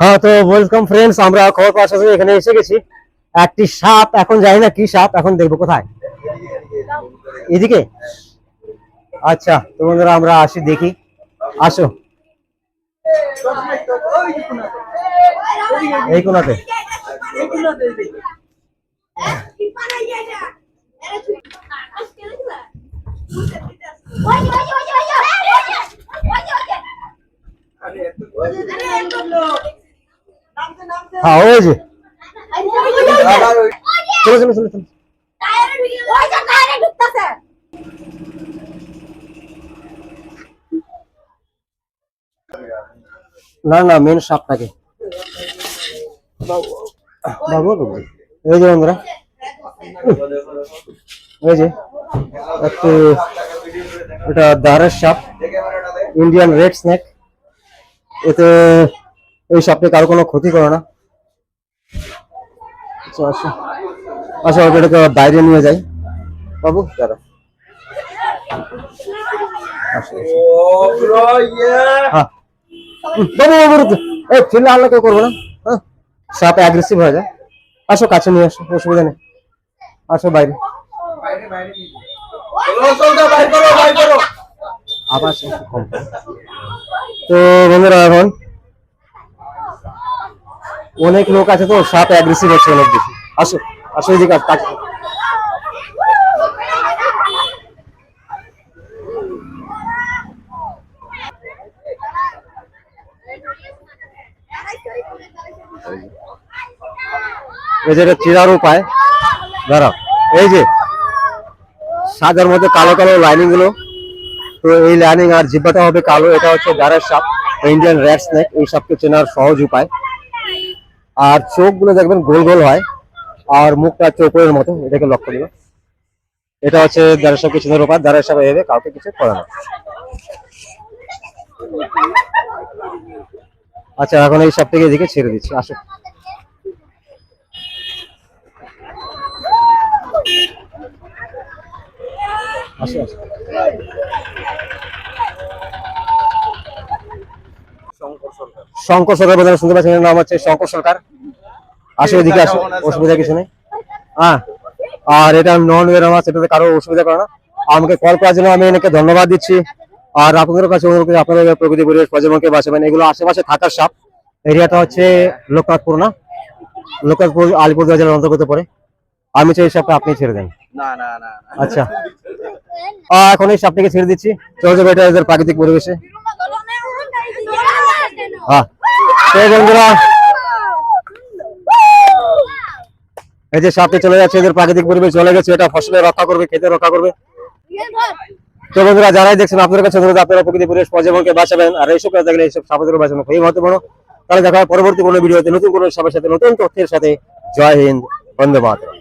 হ্যাঁ তো welcome friends আমরা খবর পাওয়ার সাথে এখানে এসে গেছি। একটি সাপ, এখন জানি না কি সাপ, এখন দেখব কোথায়। এদিকে? আচ্ছা তো বন্ধুরা আমরা আসি, দেখি। আসো। এই কোনাতে। হ্যাঁ ওই যে না না মেন সাপটাকে। বাবু যে যে, একটু, এটা সাপ ইন্ডিয়ান রেড স্নেক এতে এই সাপটি কারও কোনো ক্ষতি করে না। আচ্ছা আসো ওকে এটাকে বাইরে নিয়ে যাই। বাবু দাঁড়া কেউ করব না। হ্যাঁ। হয়ে যায়। আসো, কাছে নিয়ে আসো, অসুবিধা নেই। আসো, বাইরে। তো বন্ধুরা, এখন অনেক লোক আছে তো সাপ অ্যাগ্রেসিভ হচ্ছে অনেক বেশি। আসো আসো এদিকে আসো, কাছে। এই যে এটা চিরার উপায়। দাঁড়াও এই যে সাদার মধ্যে কালো কালো লাইনিংগুলো। তো এই লাইনিং আর জিব্বাটা হবে কালো এটা হচ্ছে দাঁড়ার সাপ ইন্ডিয়ান র্যাট স্নেক এই সাপকে চেনার সহজ উপায়। আর চোখগুলো দেখবেন গোল গোল হয়, আর মুখটা চোখের মতো, এটাকে লক্ষ্য দিবে এটা হচ্ছে সাপকে চেনার উপায় দাঁড়ার সাপ এভাবে কাউকে কিছু করে না। আচ্ছা এখন এই সাপটাকে এদিকে ছেড়ে দিচ্ছি আসো আসো আসো শঙ্কর সরকার বোধহয় শুনতে পাচ্ছেন নাম হচ্ছে শঙ্কর সরকার। আসো এদিকে আসো অসুবিধা কিছু নেই। হ্যাঁ আর এটা নন ওয়ের মাছ এটাতে কারও অসুবিধা করে না। আমাকে কল করার জন্য আমি এনাকে ধন্যবাদ দিচ্ছি। আর আপনাদের কাছে অনুরোধ করি আপনাদের প্রকৃতি পরিবেশ পর্যটনকে বাঁচাবেন। এগুলো আশেপাশে থাকার সাপ। এরিয়াটা হচ্ছে লোকনাথপুর না? লোকনাথপুর আলিপুরদুয়ার জেলার অন্তর্গত পড়ে। আমি চাই এই সাপটা আপনি ছেড়ে দেন। না না না না। আচ্ছা। এখন এই সাপটাকে ছেড়ে দিচ্ছি। চলে যাবে এটা এদের প্রাকৃতিক পরিবেশে। হ্যাঁ। এই যে সাথে চলে যাচ্ছে, এদের প্রাকৃতিক পরিবেশ চলে গেছে, এটা ফসলের রক্ষা করবে, খেতে রক্ষা করবে। তো বন্ধুরা, যারাই দেখছেন আপনাদের কাছে অনুরোধ, আপনারা প্রকৃতি পরিবেশ পর্যটনকে বাঁচাবেন, আর এইসব কাজ দেখলে এইসব সাপেদের বাঁচানো খুবই মহত্বপূর্ণ তাহলে দেখা হয় পরবর্তী কোনো ভিডিওতে নতুন কোনো সবার সাথে নতুন তথ্যের সাথে। জয় হিন্দ, বন্দে মাতরম।